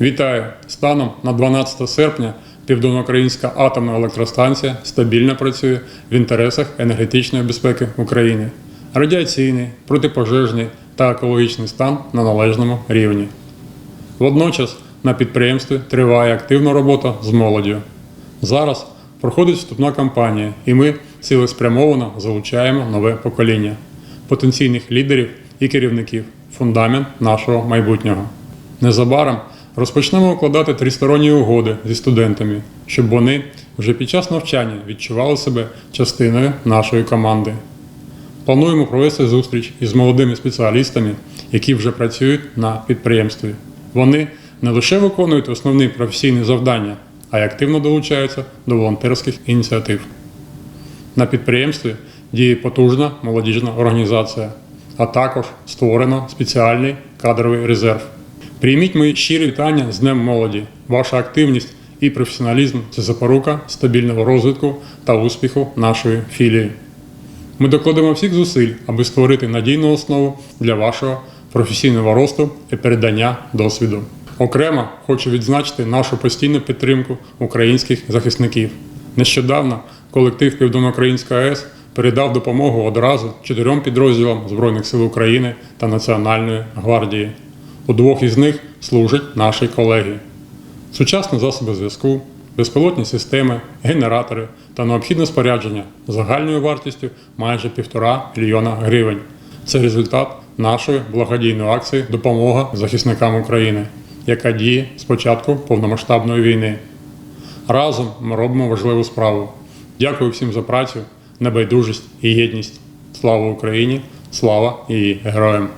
Вітаю! Станом на 12 серпня Південноукраїнська атомна електростанція стабільно працює в інтересах енергетичної безпеки України. Радіаційний, протипожежний та екологічний стан на належному рівні. Водночас на підприємстві триває активна робота з молоддю. Зараз проходить вступна кампанія, і ми цілеспрямовано залучаємо нове покоління потенційних лідерів і керівників, фундамент нашого майбутнього. Незабаром розпочнемо укладати тристоронні угоди зі студентами, щоб вони вже під час навчання відчували себе частиною нашої команди. Плануємо провести зустріч із молодими спеціалістами, які вже працюють на підприємстві. Вони не лише виконують основні професійні завдання, а й активно долучаються до волонтерських ініціатив. На підприємстві діє потужна молодіжна організація, а також створено спеціальний кадровий резерв. Прийміть мої щирі вітання з Днем молоді. Ваша активність і професіоналізм це запорука стабільного розвитку та успіху нашої філії. Ми докладемо всіх зусиль, аби створити надійну основу для вашого професійного росту і передання досвіду. Окремо хочу відзначити нашу постійну підтримку українських захисників. Нещодавно колектив Південноукраїнська АЕС передав допомогу одразу чотирьом підрозділам Збройних сил України та Національної гвардії. У двох із них служать наші колеги. Сучасні засоби зв'язку, безпілотні системи, генератори та необхідне спорядження загальною вартістю майже півтора мільйона гривень. Це результат нашої благодійної акції Допомога захисникам України, яка діє з початку повномасштабної війни. Разом ми робимо важливу справу. Дякую всім за працю, небайдужість і єдність. Слава Україні! Слава її героям!